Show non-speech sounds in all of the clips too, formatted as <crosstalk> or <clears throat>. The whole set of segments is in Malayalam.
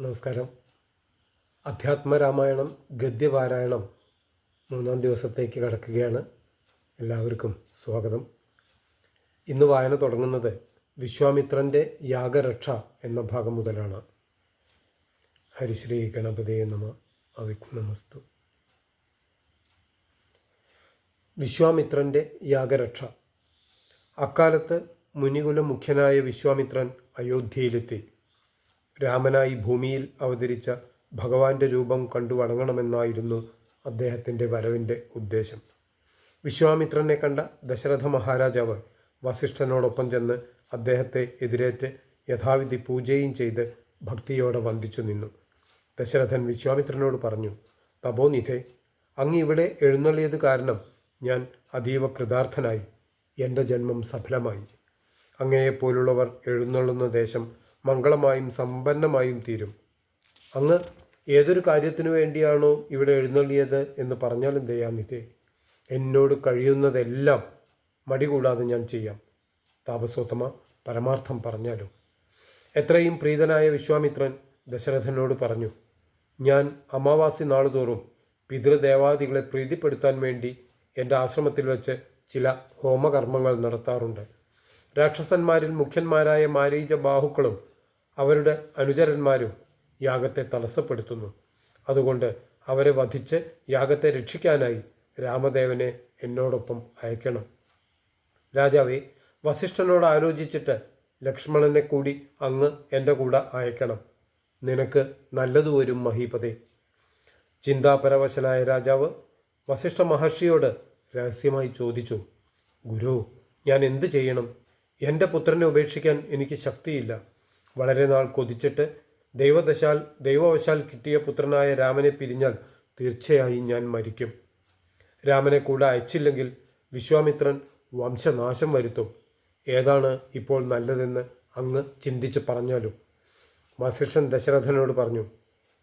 നമസ്കാരം. അധ്യാത്മരാമായണം ഗദ്യപാരായണം മൂന്നാം ദിവസത്തേക്ക് കടക്കുകയാണ്. എല്ലാവർക്കും സ്വാഗതം. ഇന്ന് വായന തുടങ്ങുന്നത് വിശ്വാമിത്രന്റെ യാഗരക്ഷ എന്ന ഭാഗം മുതലാണ്. ഹരിശ്രീ ഗണപതിയെ നമ അവിഘ്നമസ്തു വിശ്വാമിത്രന്റെ യാഗരക്ഷ. അക്കാലത്ത് മുനികുല മുഖ്യനായ വിശ്വാമിത്രൻ അയോധ്യയിലെത്തി. രാമനായി ഭൂമിയിൽ അവതരിച്ച ഭഗവാന്റെ രൂപം കണ്ടു വണങ്ങണമെന്നായിരുന്നു അദ്ദേഹത്തിന്റെ വരവിന്റെ ഉദ്ദേശം. വിശ്വാമിത്രനെ കണ്ട ദശരഥ മഹാരാജാവ് വസിഷ്ഠനോടൊപ്പം ചെന്ന് അദ്ദേഹത്തെ എതിരേറ്റ് യഥാവിധി പൂജയും ചെയ്ത് ഭക്തിയോടെ വന്ദിച്ചു നിന്നു. ദശരഥൻ വിശ്വാമിത്രനോട് പറഞ്ഞു തപോനിധേ അങ്ങ് ഇവിടെ എഴുന്നള്ളിയത് കാരണം ഞാൻ അതീവ കൃതാർത്ഥനായി. എന്റെ ജന്മം സഫലമായി. അങ്ങയെപ്പോലുള്ളവർ എഴുന്നള്ളുന്ന ദേശം മംഗളമായും സമ്പന്നമായും തീരും. അങ്ങ് ഏതൊരു കാര്യത്തിനു വേണ്ടിയാണോ ഇവിടെ എഴുന്നള്ളിയത് എന്ന് പറഞ്ഞാലും ദയാനിധി എന്നോട് കഴിയുന്നതെല്ലാം മടി കൂടാതെ ഞാൻ ചെയ്യാം. താപസോത്തമ പരമാർത്ഥം പറഞ്ഞാലോ? എത്രയും പ്രീതനായ വിശ്വാമിത്രൻ ദശരഥനോട് പറഞ്ഞു ഞാൻ അമാവാസി നാളുതോറും പിതൃദേവാദികളെ പ്രീതിപ്പെടുത്താൻ വേണ്ടി എന്റെ ആശ്രമത്തിൽ വെച്ച് ചില ഹോമകർമ്മങ്ങൾ നടത്താറുണ്ട്. രാക്ഷസന്മാരിൽ മുഖ്യന്മാരായ മാരീച ബാഹുക്കളും അവരുടെ അനുചരന്മാരും യാഗത്തെ തടസ്സപ്പെടുത്തുന്നു. അതുകൊണ്ട് അവരെ വധിച്ച് യാഗത്തെ രക്ഷിക്കാനായി രാമദേവനെ എന്നോടൊപ്പം അയക്കണം. രാജാവേ വസിഷ്ഠനോട് ആലോചിച്ചിട്ട് ലക്ഷ്മണനെ കൂടി അങ്ങ് എന്റെ കൂടെ അയക്കണം. നിനക്ക് നല്ലതു വരും മഹീപതേ. ചിന്താപരവശനായ രാജാവ് വസിഷ്ഠ മഹർഷിയോട് രഹസ്യമായി ചോദിച്ചു ഗുരു ഞാൻ എന്തു ചെയ്യണം? എന്റെ പുത്രനെ ഉപേക്ഷിക്കാൻ എനിക്ക് ശക്തിയില്ല. വളരെ നാൾ കൊതിച്ചിട്ട് ദൈവദശാൽ ദൈവവശാൽ കിട്ടിയ പുത്രനായ രാമനെ പിരിഞ്ഞാൽ തീർച്ചയായും ഞാൻ മരിക്കും. രാമനെ കൂടെ അയച്ചില്ലെങ്കിൽ വിശ്വാമിത്രൻ വംശനാശം വരുത്തും. ഏതാണ് ഇപ്പോൾ നല്ലതെന്ന് അങ്ങ് ചിന്തിച്ച് പറഞ്ഞാലും. വസിഷ്ഠൻ ദശരഥനോട് പറഞ്ഞു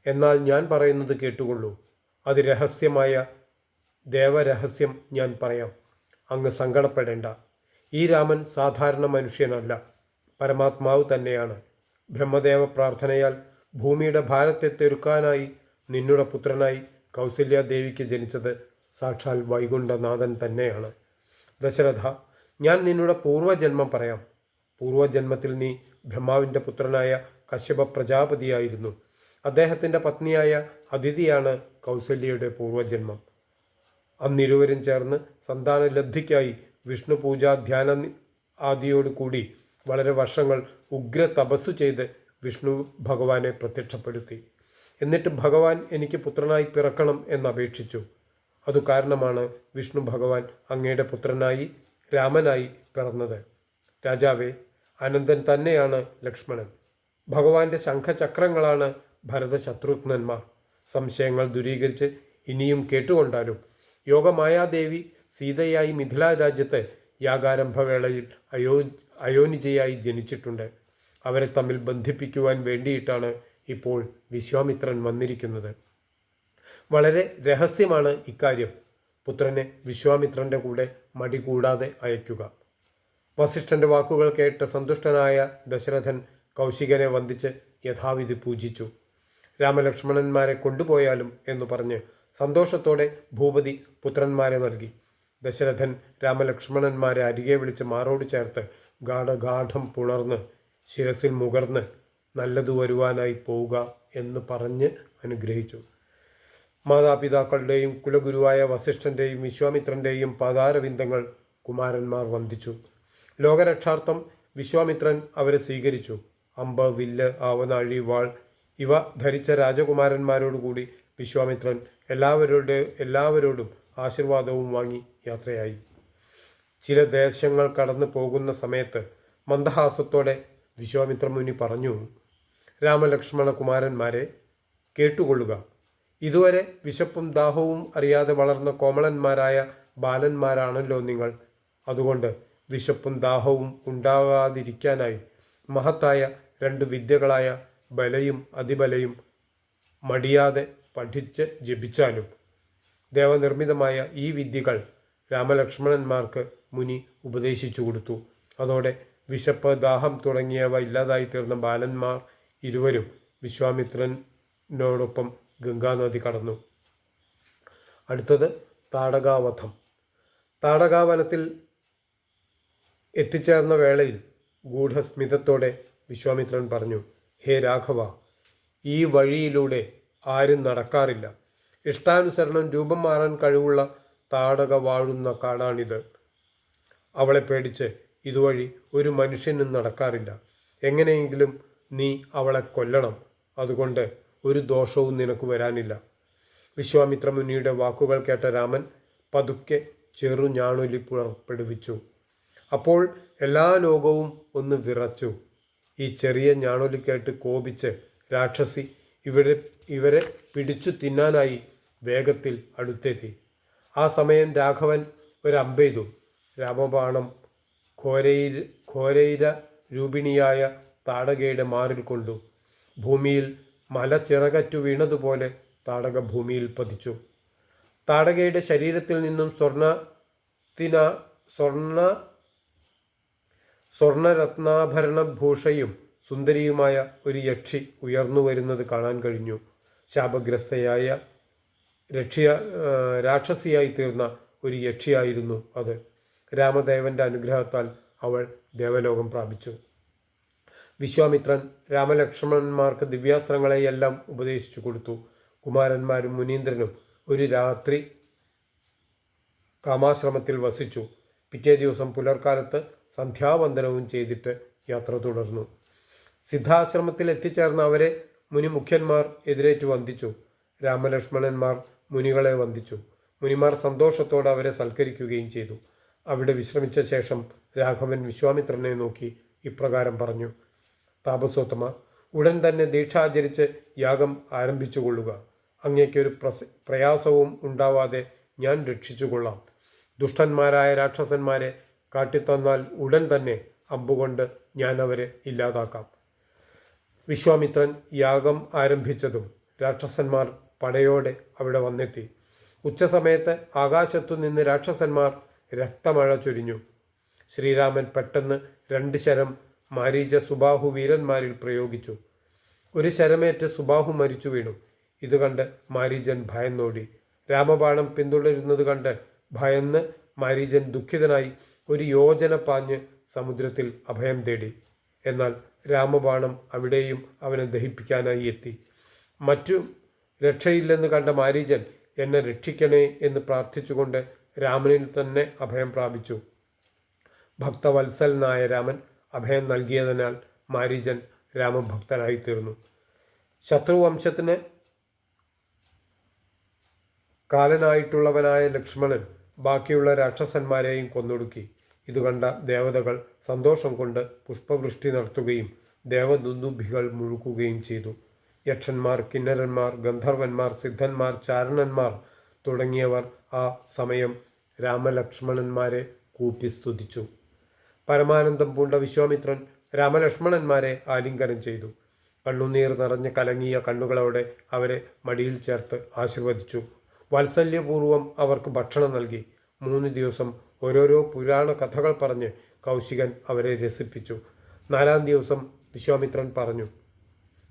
എന്നാൽ ഞാൻ പറയുന്നത് കേട്ടുകൊള്ളൂ. അത് രഹസ്യമായ ദേവരഹസ്യം ഞാൻ പറയാം. അങ്ങ് സങ്കടപ്പെടേണ്ട. ഈ രാമൻ സാധാരണ മനുഷ്യനല്ല. പരമാത്മാവ് തന്നെയാണ്. ബ്രഹ്മദേവ പ്രാർത്ഥനയാൽ ഭൂമിയുടെ ഭാരത്തെ തെരുക്കാനായി നിന്നുടെ പുത്രനായി കൗസല്യ ദേവിക്ക് ജനിച്ചത് സാക്ഷാൽ വൈകുണ്ഠനാഥൻ തന്നെയാണ്. ദശരഥ ഞാൻ നിന്നുടെ പൂർവജന്മം പറയാം. പൂർവജന്മത്തിൽ നീ ബ്രഹ്മാവിന്റെ പുത്രനായ കശ്യപ പ്രജാപതിയായിരുന്നു. അദ്ദേഹത്തിന്റെ പത്നിയായ അതിഥിയാണ് കൗസല്യയുടെ പൂർവജന്മം. അന്നിരുവരും ചേർന്ന് സന്താനലബ്ധിക്കായി വിഷ്ണു പൂജാ ധ്യാന ആദിയോട് കൂടി വളരെ വർഷങ്ങൾ ഉഗ്ര തപസ്സു ചെയ്ത് വിഷ്ണു ഭഗവാനെ പ്രത്യക്ഷപ്പെടുത്തി. എന്നിട്ട് ഭഗവാൻ എനിക്ക് പുത്രനായി പിറക്കണം എന്നപേക്ഷിച്ചു. അതു കാരണമാണ് വിഷ്ണു ഭഗവാൻ അങ്ങയുടെ പുത്രനായി രാമനായി പിറന്നത്. രാജാവേ അനന്തൻ തന്നെയാണ് ലക്ഷ്മണൻ. ഭഗവാന്റെ ശംഖചക്രങ്ങളാണ് ഭരതശത്രുഘ്നന്മാർ. സംശയങ്ങൾ ദൂരീകരിച്ച് ഇനിയും കേട്ടുകൊണ്ടാലും യോഗമായാദേവി സീതയായി മിഥില രാജ്യത്തെ യാഗാരംഭവേളയിൽ അയോ അയോനിജയായി ജനിച്ചിട്ടുണ്ട്. അവരെ തമ്മിൽ ബന്ധിപ്പിക്കുവാൻ വേണ്ടിയിട്ടാണ് ഇപ്പോൾ വിശ്വാമിത്രൻ വന്നിരിക്കുന്നത്. വളരെ രഹസ്യമാണ് ഇക്കാര്യം. പുത്രനെ വിശ്വാമിത്രന്റെ കൂടെ മടി കൂടാതെ അയക്കുക വസിഷ്ഠന്റെ വാക്കുകൾ കേട്ട് സന്തുഷ്ടനായ ദശരഥൻ കൗശികനെ വന്ദിച്ച് യഥാവിധി പൂജിച്ചു. രാമലക്ഷ്മണന്മാരെ കൊണ്ടുപോയാലും എന്ന് പറഞ്ഞ് സന്തോഷത്തോടെ ഭൂപതി പുത്രന്മാരെ നൽകി. ദശരഥൻ രാമലക്ഷ്മണന്മാരെ അരികെ വിളിച്ച് മാറോട് ചേർത്ത് ഗാഠഗാഠം പുണർന്ന് ശിരസിൽ മുകർന്ന് നല്ലതു വരുവാനായി പോവുക എന്ന് പറഞ്ഞ് അനുഗ്രഹിച്ചു. മാതാപിതാക്കളുടെയും കുലഗുരുവായ വസിഷ്ഠന്റെയും വിശ്വാമിത്രന്റെയും പാതാരവിന്ദങ്ങൾ കുമാരന്മാർ വന്ദിച്ചു. ലോകരക്ഷാർത്ഥം വിശ്വാമിത്രൻ അവരെ സ്വീകരിച്ചു. അമ്പ് വില്ല് ആവനാഴി വാൾ ഇവ ധരിച്ച രാജകുമാരന്മാരോടുകൂടി വിശ്വാമിത്രൻ എല്ലാവരുടെ എല്ലാവരോടും ആശീർവാദവും വാങ്ങി യാത്രയായി. ചില ദേശങ്ങൾ കടന്നു പോകുന്ന സമയത്ത് മന്ദഹാസത്തോടെ വിശ്വാമിത്ര മുനി പറഞ്ഞു രാമലക്ഷ്മണ കുമാരന്മാരെ കേട്ടുകൊള്ളുക. ഇതുവരെ വിശപ്പും ദാഹവും അറിയാതെ വളർന്ന കോമളന്മാരായ ബാലന്മാരാണല്ലോ നിങ്ങൾ. അതുകൊണ്ട് വിശപ്പും ദാഹവും ഉണ്ടാവാതിരിക്കാനായി മഹത്തായ രണ്ട് വിദ്യകളായ ബലയും അതിബലയും മടിയാതെ പഠിച്ച് ജപിച്ചാലും ദേവനിർമ്മിതമായ ഈ വിദ്യകൾ രാമലക്ഷ്മണന്മാർക്ക് മുനി ഉപദേശിച്ചു കൊടുത്തു. അതോടെ വിശപ്പ് ദാഹം തുടങ്ങിയവ ഇല്ലാതായി തീർന്ന ബാലന്മാർ ഇരുവരും വിശ്വാമിത്രനോടൊപ്പം ഗംഗാനദി കടന്നു. അടുത്തത് താടകാവധം. താടകാവനത്തിൽ എത്തിച്ചേർന്ന വേളയിൽ ഗൂഢസ്മിതത്തോടെ വിശ്വാമിത്രൻ പറഞ്ഞു ഹേ രാഘവ ഈ വഴിയിലൂടെ ആരും നടക്കാറില്ല. ഇഷ്ടാനുസരണം രൂപം മാറാൻ കഴിവുള്ള താടക വാഴുന്ന കാടാണിത്. അവളെ പേടിച്ച് ഇതുവഴി ഒരു മനുഷ്യനും നടക്കാറില്ല. എങ്ങനെയെങ്കിലും നീ അവളെ കൊല്ലണം. അതുകൊണ്ട് ഒരു ദോഷവും നിനക്ക് വരാനില്ല. വിശ്വാമിത്ര മുനിയുടെ വാക്കുകൾ കേട്ട രാമൻ പതുക്കെ ചെറു ഞാണൊലി പുറപ്പെടുവിച്ചു. അപ്പോൾ എല്ലാ ലോകവും ഒന്ന് വിറച്ചു. ഈ ചെറിയ ഞാണൊലി കേട്ട് കോപിച്ച് രാക്ഷസി ഇവരെ ഇവരെ പിടിച്ചു തിന്നാനായി വേഗത്തിൽ അടുത്തെത്തി. ആ സമയം രാഘവൻ ഒരു അമ്പെയ്തു രാമബാണം ഘോരയിൽ ഘോരയിര രൂപിണിയായ താടകയുടെ മാറിൽ കൊണ്ടു. ഭൂമിയിൽ മല ചിറകറ്റു വീണതുപോലെ താടക ഭൂമിയിൽ പതിച്ചു. താടകയുടെ ശരീരത്തിൽ നിന്നും സ്വർണത്തിന സ്വർണ സ്വർണരത്നാഭരണ ഭൂഷയും സുന്ദരിയുമായ ഒരു യക്ഷി ഉയർന്നു വരുന്നത് കാണാൻ കഴിഞ്ഞു. ശാപഗ്രസ്തയായ രക്ഷിയ രാക്ഷസിയായി തീർന്ന ഒരു യക്ഷിയായിരുന്നു അത്. രാമദേവന്റെ അനുഗ്രഹത്താൽ അവൾ ദേവലോകം പ്രാപിച്ചു. വിശ്വാമിത്രൻ രാമലക്ഷ്മണന്മാർക്ക് ദിവ്യാസ്ത്രങ്ങളെയെല്ലാം ഉപദേശിച്ചു കൊടുത്തു. കുമാരന്മാരും മുനീന്ദ്രനും ഒരു രാത്രി കാമാശ്രമത്തിൽ വസിച്ചു. പിറ്റേ ദിവസം പുലർക്കാലത്ത് സന്ധ്യാവന്ദനവും ചെയ്തിട്ട് യാത്ര തുടർന്നു. സിദ്ധാശ്രമത്തിൽ എത്തിച്ചേർന്ന അവരെ മുനിമുഖ്യന്മാർ എതിരേറ്റു വന്ദിച്ചു. രാമലക്ഷ്മണന്മാർ മുനികളെ വന്ദിച്ചു. മുനിമാർ സന്തോഷത്തോടെ അവരെ സൽക്കരിക്കുകയും ചെയ്തു. അവിടെ വിശ്രമിച്ച ശേഷം രാഘവൻ വിശ്വാമിത്രനെ നോക്കി ഇപ്രകാരം പറഞ്ഞു താപസോത്തമ ഉടൻ തന്നെ ദീക്ഷാചരിച്ച് യാഗം ആരംഭിച്ചുകൊള്ളുക. അങ്ങേക്കൊരു പ്രസ പ്രയാസവും ഉണ്ടാവാതെ ഞാൻ രക്ഷിച്ചുകൊള്ളാം. ദുഷ്ടന്മാരായ രാക്ഷസന്മാരെ കാട്ടിത്തന്നാൽ ഉടൻ തന്നെ അമ്പുകൊണ്ട് ഞാൻ അവരെ ഇല്ലാതാക്കാം. വിശ്വാമിത്രൻ യാഗം ആരംഭിച്ചതും രാക്ഷസന്മാർ പടയോടെ അവിടെ വന്നെത്തി. ഉച്ചസമയത്ത് ആകാശത്തു നിന്ന് രാക്ഷസന്മാർ രക്തമഴ ചൊരിഞ്ഞു. ശ്രീരാമൻ പെട്ടെന്ന് രണ്ട് ശരം മാരീച സുബാഹു വീരന്മാരിൽ പ്രയോഗിച്ചു. ഒരു ശരമേറ്റ് സുബാഹു മരിച്ചു വീണു. ഇത് കണ്ട് മാരീജൻ ഭയന്നോടി. രാമബാണം പിന്തുടരുന്നത് കണ്ട് ഭയന്ന് മാരീജൻ ദുഃഖിതനായി ഒരു യോജന പാഞ്ഞ് സമുദ്രത്തിൽ അഭയം തേടി. എന്നാൽ രാമബാണം അവിടെയും അവനെ ദഹിപ്പിക്കാനായി എത്തി. മറ്റു രക്ഷയില്ലെന്ന് കണ്ട മാരീജൻ എന്നെ രക്ഷിക്കണേ എന്ന് പ്രാർത്ഥിച്ചുകൊണ്ട് രാമനിൽ തന്നെ അഭയം പ്രാപിച്ചു. ഭക്തവത്സലനായ രാമൻ അഭയം നൽകിയതിനാൽ മാരീജൻ രാമഭക്തനായി തീർന്നു ശത്രുവംശത്തിന് കാലനായിട്ടുള്ളവനായ ലക്ഷ്മണൻ ബാക്കിയുള്ള രാക്ഷസന്മാരെയും കൊന്നൊടുക്കി. ഇത് കണ്ട ദേവതകൾ സന്തോഷം കൊണ്ട് പുഷ്പവൃഷ്ടി നടത്തുകയും ദേവദുന്ദുഭികൾ മുഴുക്കുകയും ചെയ്തു. യക്ഷന്മാർ കിന്നരന്മാർ ഗന്ധർവന്മാർ സിദ്ധന്മാർ ചാരണന്മാർ തുടങ്ങിയവർ ആ സമയം രാമലക്ഷ്മണന്മാരെ കൂപ്പി സ്തുതിച്ചു. പരമാനന്ദം പൂണ്ട വിശ്വാമിത്രൻ രാമലക്ഷ്മണന്മാരെ ആലിംഗനം ചെയ്തു. കണ്ണുനീർ നിറഞ്ഞ് കലങ്ങിയ കണ്ണുകളോടെ അവരെ മടിയിൽ ചേർത്ത് ആശീർവദിച്ചു. വാത്സല്യപൂർവം അവർക്ക് ഭക്ഷണം നൽകി. മൂന്ന് ദിവസം ഓരോരോ പുരാണ കഥകൾ പറഞ്ഞ് കൗശികൻ അവരെ രസിപ്പിച്ചു. നാലാം ദിവസം വിശ്വാമിത്രൻ പറഞ്ഞു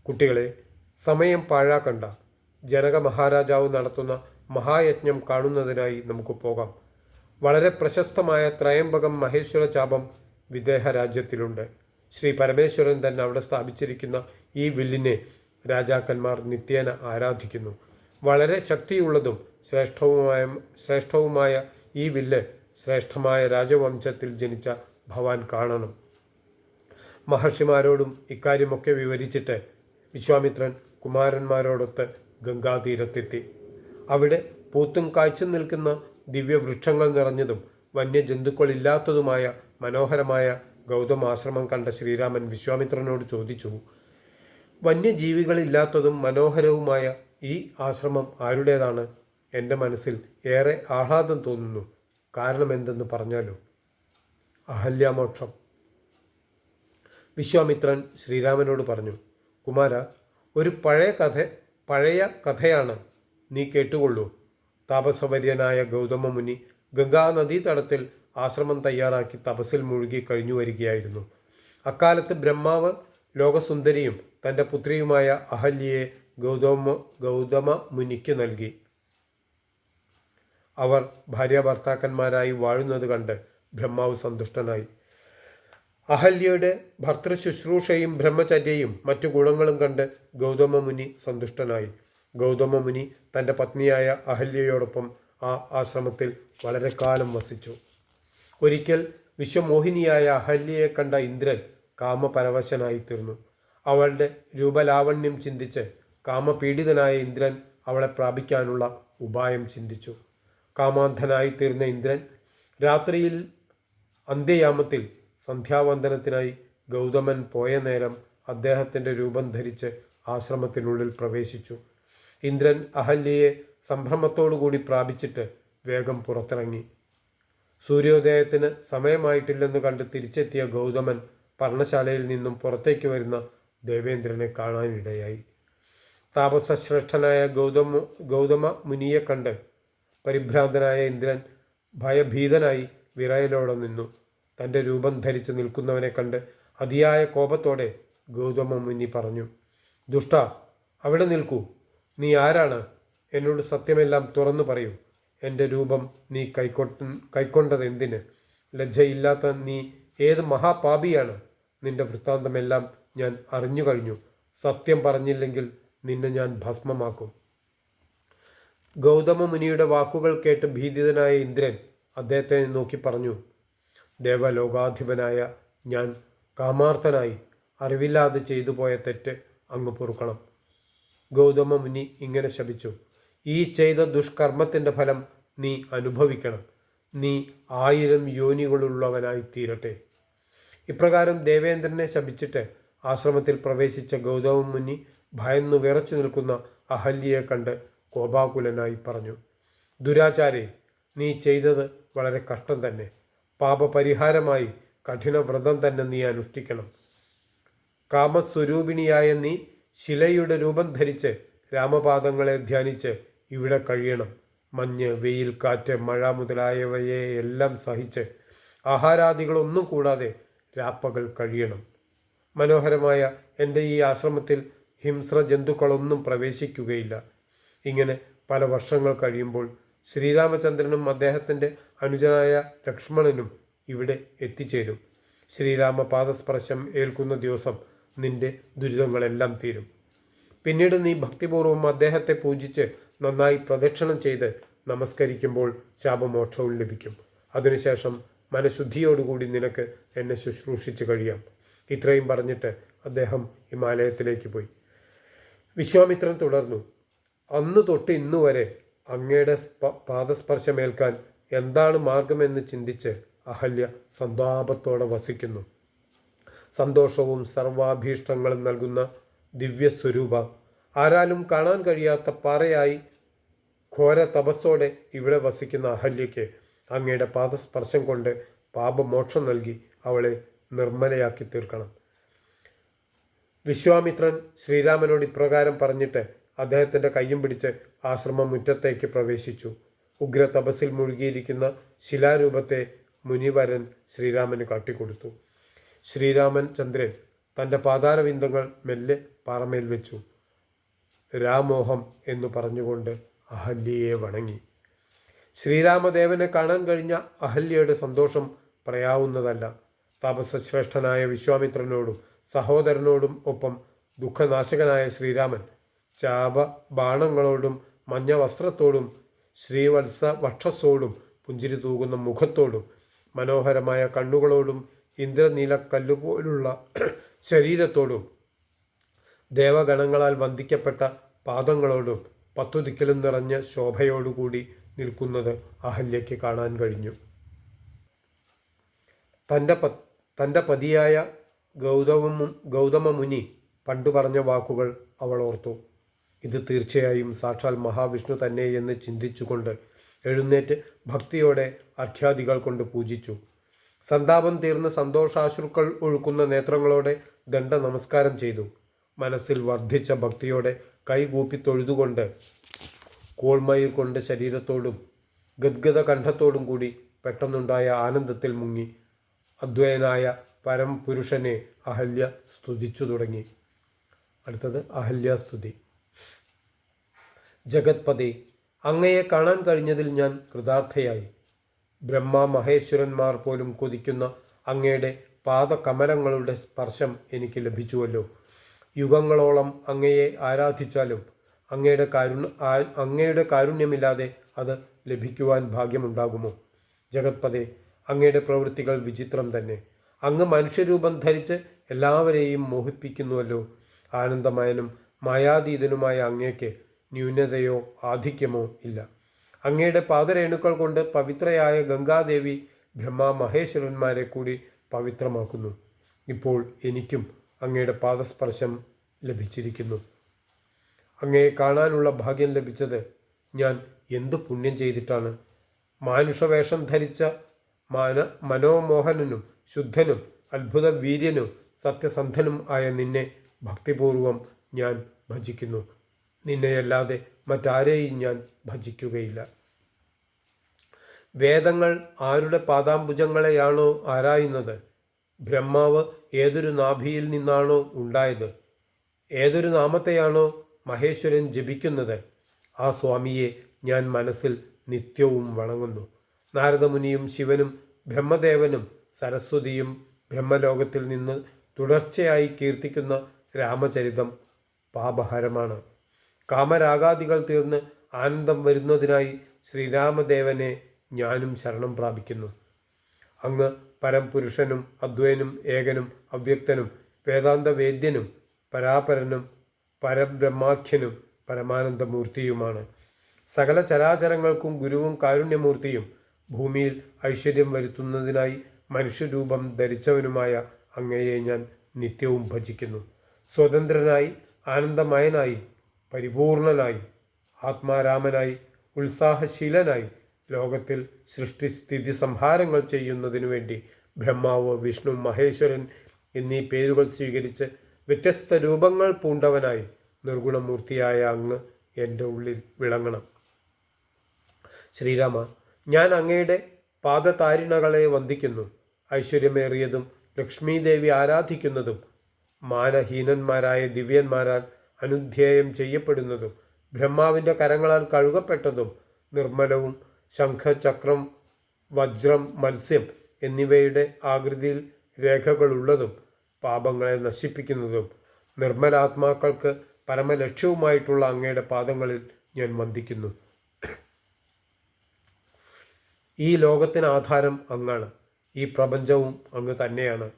കുട്ടികളെ സമയം പാഴാക്കണ്ട. ജനക മഹാരാജാവ് നടത്തുന്ന മഹായജ്ഞം കാണുന്നതിനായി നമുക്ക് പോകാം. വളരെ പ്രശസ്തമായ ത്രയംബകം മഹേശ്വര ചാപം വിദേഹ രാജ്യത്തിലുണ്ട്. ശ്രീ പരമേശ്വരൻ തന്നെ അവിടെ സ്ഥാപിച്ചിരിക്കുന്ന ഈ വില്ലിനെ രാജാക്കന്മാർ നിത്യേന ആരാധിക്കുന്നു. വളരെ ശക്തിയുള്ളതും ശ്രേഷ്ഠവുമായ ശ്രേഷ്ഠവുമായ ഈ വില്ല് ശ്രേഷ്ഠമായ രാജവംശത്തിൽ ജനിച്ച ഭവാൻ കാണണം. മഹർഷിമാരോടും ഇക്കാര്യമൊക്കെ വിവരിച്ചിട്ട് വിശ്വാമിത്രൻ കുമാരന്മാരോടൊത്ത് ഗംഗാതീരത്തെത്തി. അവിടെ പൂത്തും കാഴ്ച നിൽക്കുന്ന ദിവ്യവൃക്ഷങ്ങൾ നിറഞ്ഞതും വന്യജന്തുക്കളില്ലാത്തതുമായ മനോഹരമായ ഗൗതമാശ്രമം കണ്ട ശ്രീരാമൻ വിശ്വാമിത്രനോട് ചോദിച്ചു വന്യജീവികളില്ലാത്തതും മനോഹരവുമായ ഈ ആശ്രമം ആരുടേതാണ്? എന്റെ മനസ്സിൽ ഏറെ ആഹ്ലാദം തോന്നുന്നു. കാരണം എന്തെന്ന് പറഞ്ഞാലോ? അഹല്യാമോക്ഷം വിശ്വാമിത്രൻ ശ്രീരാമനോട് പറഞ്ഞു കുമാര ഒരു പഴയ കഥ പഴയ കഥയാണ് നീ കേട്ടുകൊള്ളൂ. താപസവര്യനായ ഗൗതമ മുനി ഗംഗാ നദീതടത്തിൽ ആശ്രമം തയ്യാറാക്കി തപസ്സിൽ മുഴുകി കഴിഞ്ഞു വരികയായിരുന്നു. അക്കാലത്ത് ബ്രഹ്മാവ് ലോകസുന്ദരിയും തന്റെ പുത്രിയുമായ അഹല്യയെ ഗൗതമ ഗൗതമ മുനിക്ക് നൽകി. അവർ ഭാര്യ ഭർത്താക്കന്മാരായി വാഴുന്നത് കണ്ട് ബ്രഹ്മാവ് സന്തുഷ്ടനായി. അഹല്യയുടെ ഭർത്തൃശുശ്രൂഷയും ബ്രഹ്മചര്യയും മറ്റു ഗുണങ്ങളും കണ്ട് ഗൗതമ മുനി സന്തുഷ്ടനായി. ഗൗതമ മുനി തന്റെ പത്നിയായ അഹല്യയോടൊപ്പം ആ ആശ്രമത്തിൽ വളരെ കാലം വസിച്ചു. ഒരിക്കൽ വിശ്വമോഹിനിയായ അഹല്യയെ കണ്ട ഇന്ദ്രൻ കാമപരവശനായി തീർന്നു അവളുടെ രൂപലാവണ്യം ചിന്തിച്ച് കാമപീഡിതനായ ഇന്ദ്രൻ അവളെ പ്രാപിക്കാനുള്ള ഉപായം ചിന്തിച്ചു. കാമാന്ധനായി തീർന്ന ഇന്ദ്രൻ രാത്രിയിൽ അന്ത്യയാമത്തിൽ സന്ധ്യാവന്ദനത്തിനായി ഗൗതമൻ പോയ നേരം അദ്ദേഹത്തിന്റെ രൂപം ധരിച്ച് ആശ്രമത്തിനുള്ളിൽ പ്രവേശിച്ചു. ഇന്ദ്രൻ അഹല്യയെ സംഭ്രമത്തോടുകൂടി പ്രാപിച്ചിട്ട് വേഗം പുറത്തിറങ്ങി. സൂര്യോദയത്തിന് സമയമായിട്ടില്ലെന്ന് കണ്ട് തിരിച്ചെത്തിയ ഗൗതമൻ പർണശാലയിൽ നിന്നും പുറത്തേക്ക് വരുന്ന ദേവേന്ദ്രനെ കാണാനിടയായി. താപസശ്രേഷ്ഠനായ ഗൗതമ ഗൗതമ മുനിയെ കണ്ട് പരിഭ്രാന്തനായ ഇന്ദ്രൻ ഭയഭീതനായി വിറയലോടെ നിന്നു. തന്റെ രൂപം ധരിച്ച് നിൽക്കുന്നവനെ കണ്ട് അതിയായ കോപത്തോടെ ഗൗതമ മുനി പറഞ്ഞു ദുഷ്ട അവിടെ നിൽക്കൂ. നീ ആരാണ്? എന്നോട് സത്യമെല്ലാം തുറന്നു പറയൂ. എന്റെ രൂപം നീ കൈക്കൊട്ട കൈക്കൊണ്ടത് എന്തിന് ലജ്ജയില്ലാത്ത നീ ഏത് മഹാപാപിയാണ്? നിന്റെ വൃത്താന്തമെല്ലാം ഞാൻ അറിഞ്ഞു കഴിഞ്ഞു. സത്യം പറഞ്ഞില്ലെങ്കിൽ നിന്നെ ഞാൻ ഭസ്മമാക്കും. ഗൗതമ മുനിയുടെ വാക്കുകൾ കേട്ട് ഭീതിതനായ ഇന്ദ്രൻ അദ്ദേഹത്തെ നോക്കി പറഞ്ഞു ദേവലോകാധിപനായ ഞാൻ കാമാർത്ഥനായി അറിവില്ലാതെ ചെയ്തു പോയ തെറ്റ് അങ്ങ് പൊറുക്കണം. ഗൗതമ മുനി ഇങ്ങനെ ശപിച്ചു ഈ ചെയ്ത ദുഷ്കർമ്മത്തിന്റെ ഫലം നീ അനുഭവിക്കണം. നീ ആയിരം യോനികളുള്ളവനായി തീരട്ടെ. ഇപ്രകാരം ദേവേന്ദ്രനെ ശപിച്ചിട്ട് ആശ്രമത്തിൽ പ്രവേശിച്ച ഗൗതമ മുനി ഭയന്നു വിറച്ചു നിൽക്കുന്ന അഹല്യയെ കണ്ട് കോപാകുലനായി പറഞ്ഞു ദുരാചാരെ നീ ചെയ്തത് വളരെ കഷ്ടം തന്നെ. പാപപരിഹാരമായി കഠിനവ്രതം തന്നെ നീ അനുഷ്ഠിക്കണം. കാമസ്വരൂപിണിയായ നീ ശിലയുടെ രൂപം ധരിച്ച് രാമപാദങ്ങളെ ധ്യാനിച്ച് ഇവിടെ കഴിയണം. മഞ്ഞ് വെയിൽ കാറ്റ് മഴ മുതലായവയെ എല്ലാം സഹിച്ച് ആഹാരാദികളൊന്നും കൂടാതെ രാപ്പകൾ കഴിയണം. മനോഹരമായ എന്റെ ഈ ആശ്രമത്തിൽ ഹിംസ്ര ജന്തുക്കളൊന്നും പ്രവേശിക്കുകയില്ല. ഇങ്ങനെ പല വർഷങ്ങൾ കഴിയുമ്പോൾ ശ്രീരാമചന്ദ്രനും അദ്ദേഹത്തിന്റെ അനുജനായ ലക്ഷ്മണനും ഇവിടെ എത്തിച്ചേരും. ശ്രീരാമ പാദസ്പർശം ഏൽക്കുന്ന ദിവസം നിന്റെ ദുരിതങ്ങളെല്ലാം തീരും. പിന്നീട് നീ ഭക്തിപൂർവം അദ്ദേഹത്തെ പൂജിച്ച് നന്നായി പ്രദക്ഷിണം ചെയ്ത് നമസ്കരിക്കുമ്പോൾ ശാപമോക്ഷവും ലഭിക്കും. അതിനുശേഷം മനഃശുദ്ധിയോടുകൂടി നിനക്ക് എന്നെ ശുശ്രൂഷിച്ച് കഴിയാം. ഇത്രയും പറഞ്ഞിട്ട് അദ്ദേഹം ഹിമാലയത്തിലേക്ക് പോയി. വിശ്വാമിത്രൻ തുടർന്നു അന്ന് തൊട്ട് ഇന്നുവരെ അങ്ങയുടെ സ്പ- പാദസ്പർശമേൽക്കാൻ എന്താണ് മാർഗമെന്ന് ചിന്തിച്ച് അഹല്യ സന്താപത്തോടെ വസിക്കുന്നു. സന്തോഷവും സർവാഭീഷ്ടങ്ങളും നൽകുന്ന ദിവ്യസ്വരൂപ. ആരാലും കാണാൻ കഴിയാത്ത പാറയായി ഘോര തപസ്സോടെ ഇവിടെ വസിക്കുന്ന അഹല്യയ്ക്ക് അങ്ങയുടെ പാദസ്പർശം കൊണ്ട് പാപമോക്ഷം നൽകി അവളെ നിർമ്മലയാക്കി തീർക്കണം. വിശ്വാമിത്രൻ ശ്രീരാമനോട് ഇപ്രകാരം പറഞ്ഞിട്ട് അദ്ദേഹത്തിന്റെ കയ്യും പിടിച്ച് ആശ്രമം മുറ്റത്തേക്ക് പ്രവേശിച്ചു. ഉഗ്ര തപസ്സിൽ മുഴുകിയിരിക്കുന്ന ശിലാരൂപത്തെ മുനിവരൻ ശ്രീരാമന് കാട്ടിക്കൊടുത്തു. ശ്രീരാമൻ ചന്ദ്രൻ തന്റെ പാതാരവിന്ദങ്ങൾ മെല്ലെ പാറമേൽ വെച്ചു. രാമോഹം എന്നു പറഞ്ഞുകൊണ്ട് അഹല്യയെ വണങ്ങി. ശ്രീരാമദേവനെ കാണാൻ കഴിഞ്ഞ അഹല്യയുടെ സന്തോഷം പറയാവുന്നതല്ല. താപസശ്രേഷ്ഠനായ വിശ്വാമിത്രനോടും സഹോദരനോടും ഒപ്പം ദുഃഖനാശകനായ ശ്രീരാമൻ ചാപ ബാണങ്ങളോടും മഞ്ഞ വസ്ത്രത്തോടും ശ്രീവത്സ വക്ഷസ്സോടും പുഞ്ചിരി തൂകുന്ന മുഖത്തോടും മനോഹരമായ കണ്ണുകളോടും ഇന്ദ്രനീല കല്ലുപോലുള്ള <clears throat> ശരീരത്തോടും ദേവഗണങ്ങളാൽ വന്ദിക്കപ്പെട്ട പാദങ്ങളോടും പത്തു ദിക്കിലും നിറഞ്ഞ ശോഭയോടുകൂടി നിൽക്കുന്നത് അഹല്യയ്ക്ക് കാണാൻ കഴിഞ്ഞു. തന്റെ പ തന്റെ പതിയായ ഗൗതമ ഗൗതമ മുനി പണ്ടു പറഞ്ഞ വാക്കുകൾ അവൾ ഓർത്തു. ഇത് തീർച്ചയായും സാക്ഷാൽ മഹാവിഷ്ണു തന്നെ എന്ന് ചിന്തിച്ചുകൊണ്ട് എഴുന്നേറ്റ് ഭക്തിയോടെ അഖ്യാദികൾ കൊണ്ട് പൂജിച്ചു. സന്താപം തീർന്ന സന്തോഷാശ്രുക്കൾ ഒഴുക്കുന്ന നേത്രങ്ങളോടെ ദണ്ഡ നമസ്കാരം ചെയ്തു. മനസ്സിൽ വർദ്ധിച്ച ഭക്തിയോടെ കൈകൂപ്പി തൊഴുതുകൊണ്ട് കോൾമയിൽ കൊണ്ട് ശരീരത്തോടും ഗദ്ഗത കണ്ഠത്തോടും കൂടി പെട്ടെന്നുണ്ടായ ആനന്ദത്തിൽ മുങ്ങി. അദ്വൈനായ പരംപുരുഷനെ അഹല്യ സ്തുതിച്ചു തുടങ്ങി. അടുത്തത് അഹല്യാസ്തുതി. ജഗത്പതി അങ്ങയെ കാണാൻ കഴിഞ്ഞതിൽ ഞാൻ കൃതാർത്ഥയായി. ബ്രഹ്മ മഹേശ്വരന്മാർ പോലും കൊതിക്കുന്ന അങ്ങയുടെ പാദകമലങ്ങളുടെ സ്പർശം എനിക്ക് ലഭിച്ചുവല്ലോ. യുഗങ്ങളോളം അങ്ങയെ ആരാധിച്ചാലും അങ്ങയുടെ ആ- അങ്ങയുടെ കാരുണ്യമില്ലാതെ അത് ലഭിക്കുവാൻ ഭാഗ്യമുണ്ടാകുമോ? ജഗത്പതേ അങ്ങയുടെ പ്രവൃത്തികൾ വിചിത്രം തന്നെ. അങ്ങ് മനുഷ്യരൂപം ധരിച്ച് എല്ലാവരെയും മോഹിപ്പിക്കുന്നുവല്ലോ. ആനന്ദമയനും മായാതീതനുമായ അങ്ങേക്ക് ന്യൂനതയോ ആധിക്യമോ ഇല്ല. അങ്ങയുടെ പാദരേണുക്കൾ കൊണ്ട് പവിത്രയായ ഗംഗാദേവി ബ്രഹ്മ മഹേശ്വരന്മാരെ കൂടി പവിത്രമാക്കുന്നു. ഇപ്പോൾ എനിക്കും അങ്ങയുടെ പാദസ്പർശം ലഭിച്ചിരിക്കുന്നു. അങ്ങയെ കാണാനുള്ള ഭാഗ്യം ലഭിച്ചത് ഞാൻ എന്തു പുണ്യം ചെയ്തിട്ടാണ്? മാനുഷവേഷം ധരിച്ച മാന മനോമോഹനനും ശുദ്ധനും അത്ഭുത വീര്യനും സത്യസന്ധനും ആയ നിന്നെ ഭക്തിപൂർവം ഞാൻ ഭജിക്കുന്നു. നിന്നെയല്ലാതെ മറ്റാരെയും ഞാൻ ഭജിക്കുകയില്ല. വേദങ്ങൾ ആരുടെ പാദാംബുജങ്ങളെയാണോ ആരായുന്നത്? ബ്രഹ്മാവ് ഏതൊരു നാഭിയിൽ നിന്നാണോ ഉണ്ടായത്? ഏതൊരു നാമത്തെയാണോ മഹേശ്വരൻ ജപിക്കുന്നത്? ആ സ്വാമിയെ ഞാൻ മനസ്സിൽ നിത്യവും വണങ്ങുന്നു. നാരദമുനിയും ശിവനും ബ്രഹ്മദേവനും സരസ്വതിയും ബ്രഹ്മലോകത്തിൽ നിന്ന് തുടർച്ചയായി കീർത്തിക്കുന്ന രാമചരിതം പാപഹരമാണ്. കാമരാഗാദികൾ തീർന്ന് ആനന്ദം വരുന്നതിനായി ശ്രീരാമദേവനെ ഞാനും ശരണം പ്രാപിക്കുന്നു. അങ്ങ് പരംപുരുഷനും അദ്വൈനും ഏകനും അവ്യക്തനും വേദാന്ത വേദ്യനും പരാപരനും പരബ്രഹ്മാഖ്യനും പരമാനന്ദമൂർത്തിയുമാണ്. സകല ചരാചരങ്ങൾക്കും ഗുരുവും കാരുണ്യമൂർത്തിയും ഭൂമിയിൽ ഐശ്വര്യം വരുത്തുന്നതിനായി മനുഷ്യരൂപം ധരിച്ചവനുമായ അങ്ങയെ ഞാൻ നിത്യവും ഭജിക്കുന്നു. സ്വതന്ത്രനായി ആനന്ദമയനായി പരിപൂർണനായി ആത്മാരാമനായി ഉത്സാഹശീലനായി ലോകത്തിൽ സൃഷ്ടിസ്ഥിതി സംഹാരങ്ങൾ ചെയ്യുന്നതിനു വേണ്ടി ബ്രഹ്മാവ് വിഷ്ണു മഹേശ്വരൻ എന്നീ പേരുകൾ സ്വീകരിച്ച് വ്യത്യസ്ത രൂപങ്ങൾ പൂണ്ടവനായി നിർഗുണമൂർത്തിയായ അങ്ങ് എന്റെ ഉള്ളിൽ വിളങ്ങണം. ശ്രീരാമ ഞാൻ അങ്ങയുടെ പാദതാരിണകളെ വന്ദിക്കുന്നു. ഐശ്വര്യമേറിയതും ലക്ഷ്മീദേവി ആരാധിക്കുന്നതും മാനഹീനന്മാരായ ദിവ്യന്മാരാൽ അനുധ്യേയം ചെയ്യപ്പെടുന്നതും ബ്രഹ്മാവിന്റെ കരങ്ങളാൽ കഴുകപ്പെട്ടതും നിർമ്മലവും ശംഖചക്രം വജ്രം മത്സ്യം എന്നിവയുടെ ആകൃതിയിൽ രേഖകളുള്ളതും പാപങ്ങളെ നശിപ്പിക്കുന്നതും നിർമ്മലാത്മാക്കൾക്ക് പരമലക്ഷ്യവുമായിട്ടുള്ള അങ്ങയുടെ പാദങ്ങളിൽ ഞാൻ വന്ദിക്കുന്നു. ഈ ലോകത്തിന് ആധാരം അങ്ങാണ്. ഈ പ്രപഞ്ചവും അങ്ങ് തന്നെയാണ്.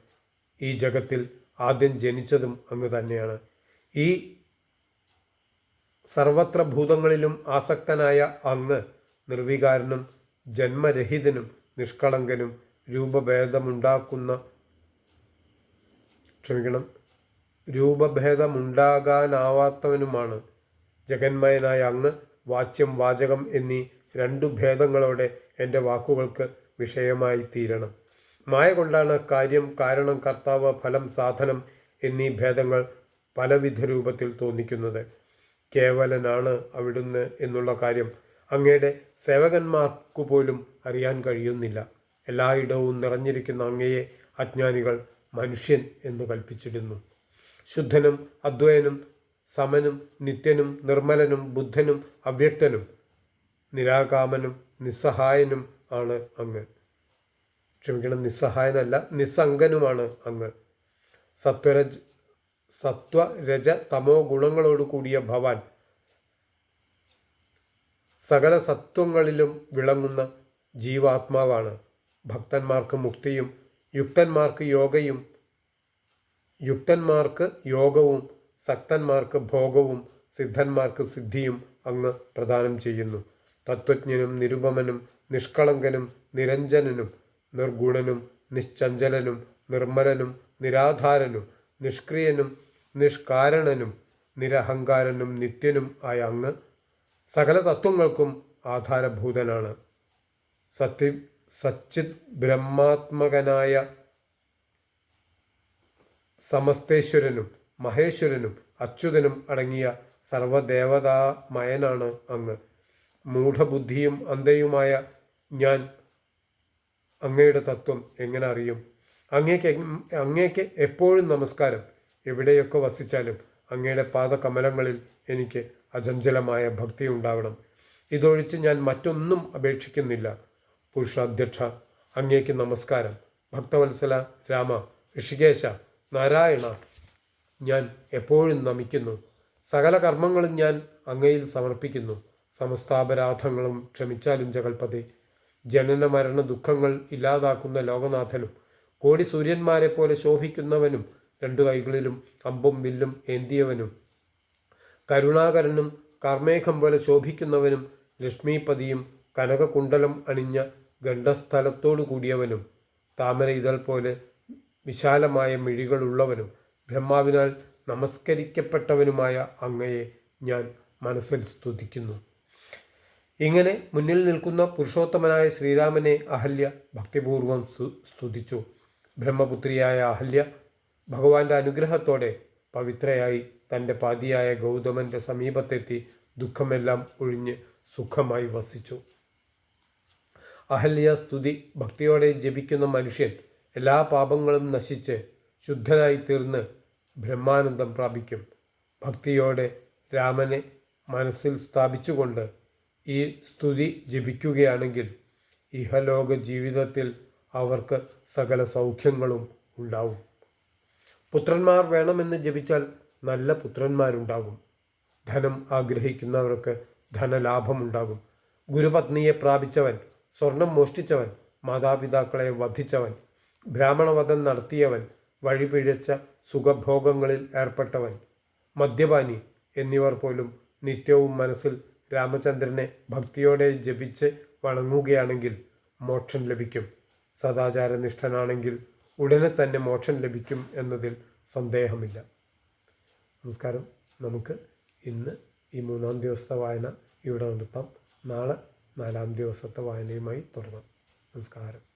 ഈ ജഗത്തിൽ ആദ്യം ജനിച്ചതും അങ്ങ് തന്നെയാണ്. ഈ സർവത്ര ഭൂതങ്ങളിലും ആസക്തനായ അങ്ങ് നിർവികാരനും ജന്മരഹിതനും നിഷ്കളങ്കനും രൂപഭേദമുണ്ടാക്കുന്ന ക്ഷമിക്കണം രൂപഭേദമുണ്ടാകാനാവാത്തവനുമാണ് ജഗന്മയനായ അങ്ങ്. വാച്യം വാചകം എന്നീ രണ്ടു ഭേദങ്ങളോടെ എന്റെ വാക്കുകൾക്ക് വിഷയമായി തീരണം. മായ കൊണ്ടാണ് കാര്യം കാരണം കർത്താവ് ഫലം സാധനം എന്നീ ഭേദങ്ങൾ പലവിധ രൂപത്തിൽ തോന്നിക്കുന്നത്. കേവലനാണ് അവിടുന്ന് എന്നുള്ള കാര്യം അങ്ങയുടെ സേവകന്മാർക്കു പോലും അറിയാൻ കഴിയുന്നില്ല. എല്ലായിടവും നിറഞ്ഞിരിക്കുന്ന അങ്ങയെ അജ്ഞാനികൾ മനുഷ്യൻ എന്ന് കൽപ്പിച്ചിരുന്നു ശുദ്ധനും അദ്വയനും സമനും നിത്യനും നിർമ്മലനും ബുദ്ധനും അവ്യക്തനും നിരാകാമനും നിസ്സഹായനും ആണ് അങ്ങ്. ക്ഷമിക്കണം നിസ്സഹായനല്ല നിസ്സംഗനുമാണ് അങ്ങ്. സത്വരജ് സത്വരജ തമോ ഗുണങ്ങളോട് കൂടിയ ഭവാൻ. സകല സത്വങ്ങളിലും വിളങ്ങുന്ന ജീവാത്മാവാണ്. ഭക്തന്മാർക്ക് മുക്തിയും യുക്തന്മാർക്ക് യോഗയും യുക്തന്മാർക്ക് യോഗവും സക്തന്മാർക്ക് ഭോഗവും സിദ്ധന്മാർക്ക് സിദ്ധിയും അങ്ങ് പ്രദാനം ചെയ്യുന്നു. തത്വജ്ഞനും നിരുപമനും നിഷ്കളങ്കനും നിരഞ്ജനനും നിർഗുണനും നിശ്ചഞ്ചലനും നിർമ്മലനും നിരാധാരനും നിഷ്ക്രിയനും നിഷ്കാരണനും നിരഹങ്കാരനും നിത്യനും ആയ അങ്ങ് സകല തത്വങ്ങൾക്കും ആധാരഭൂതനാണ്. സത്യ സച്ചിത് ബ്രഹ്മാത്മകനായ സമസ്തേശ്വരനും മഹേശ്വരനും അച്യുതനും അടങ്ങിയ സർവദേവതാമയനാണ് അങ്ങ്. മൂഢബുദ്ധിയും അന്ധയുമായ ഞാൻ അങ്ങയുടെ തത്വം എങ്ങനെ അറിയും? അങ്ങേക്ക് അങ്ങേക്ക് എപ്പോഴും നമസ്കാരം. എവിടെയൊക്കെ വസിച്ചാലും അങ്ങയുടെ പാദകമലങ്ങളിൽ എനിക്ക് അചഞ്ചലമായ ഭക്തി ഉണ്ടാവണം. ഇതൊഴിച്ച് ഞാൻ മറ്റൊന്നും അപേക്ഷിക്കുന്നില്ല. പുരുഷാധ്യക്ഷ അങ്ങേക്ക് നമസ്കാരം. ഭക്തവത്സല രാമ ഋഷികേശ നാരായണ. ഞാൻ എപ്പോഴും നമിക്കുന്നു. സകല കർമ്മങ്ങളും ഞാൻ അങ്ങയിൽ സമർപ്പിക്കുന്നു. സമസ്താപരാധങ്ങളും ക്ഷമിച്ചാലും ജഗൽപതി. ജനന മരണ ദുഃഖങ്ങൾ ഇല്ലാതാക്കുന്ന ലോകനാഥനും കോടി സൂര്യന്മാരെ പോലെ ശോഭിക്കുന്നവനും രണ്ടു കൈകളിലും അമ്പും വില്ലും ഏന്തിയവനും. കരുണാകരനും കർമ്മേഘം പോലെ ശോഭിക്കുന്നവനും ലക്ഷ്മീപതിയും കനകകുണ്ടലം അണിഞ്ഞ ഗണ്ഡസ്ഥലത്തോടു കൂടിയവനും. താമര ഇതൾ പോലെ വിശാലമായ മിഴികളുള്ളവനും. ബ്രഹ്മാവിനാൽ നമസ്കരിക്കപ്പെട്ടവനുമായ അങ്ങയെ ഞാൻ മനസ്സിൽ സ്തുതിക്കുന്നു. ഇങ്ങനെ മുന്നിൽ നിൽക്കുന്ന പുരുഷോത്തമനായ ശ്രീരാമനെ അഹല്യ ഭക്തിപൂർവം സ്തുതിച്ചു. ബ്രഹ്മപുത്രിയായ അഹല്യ ഭഗവാന്റെ അനുഗ്രഹത്തോടെ പവിത്രയായി തന്റെ പാതിയായ ഗൗതമന്റെ സമീപത്തെത്തി ദുഃഖമെല്ലാം ഒഴിഞ്ഞ് സുഖമായി വസിച്ചു. അഹല്യ സ്തുതി ഭക്തിയോടെ ജപിക്കുന്ന മനുഷ്യൻ എല്ലാ പാപങ്ങളും നശിച്ച് ശുദ്ധനായി തീർന്ന് ബ്രഹ്മാനന്ദം പ്രാപിക്കും. ഭക്തിയോടെ രാമനെ മനസ്സിൽ സ്ഥാപിച്ചുകൊണ്ട് ഈ സ്തുതി ജപിക്കുകയാണെങ്കിൽ ഇഹലോക ജീവിതത്തിൽ അവർക്ക് സകല സൗഖ്യങ്ങളും ഉണ്ടാവും. പുത്രന്മാർ വേണമെന്ന് ജപിച്ചാൽ നല്ല പുത്രന്മാരുണ്ടാകും ധനം ആഗ്രഹിക്കുന്നവർക്ക് ധനലാഭമുണ്ടാകും. ഗുരുപത്നിയെ പ്രാപിച്ചവൻ സ്വർണം മോഷ്ടിച്ചവൻ മാതാപിതാക്കളെ വധിച്ചവൻ ബ്രാഹ്മണവധം നടത്തിയവൻ വഴിപിഴച്ച സുഖഭോഗങ്ങളിൽ ഏർപ്പെട്ടവൻ മദ്യപാനി എന്നിവർ പോലും നിത്യവും മനസ്സിൽ രാമചന്ദ്രനെ ഭക്തിയോടെ ജപിച്ച് വണങ്ങുകയാണെങ്കിൽ മോക്ഷം ലഭിക്കും. സദാചാരനിഷ്ഠനാണെങ്കിൽ ഉടനെ തന്നെ മോക്ഷം ലഭിക്കും എന്നതിൽ സന്ദേഹമില്ല. നമസ്കാരം. നമുക്ക് ഇന്ന് ഈ മൂന്നാം ദിവസത്തെ വായന ഇവിടെ നിർത്താം. നാളെ നാലാം ദിവസത്തെ വായനയുമായി തുടങ്ങാം. നമസ്കാരം.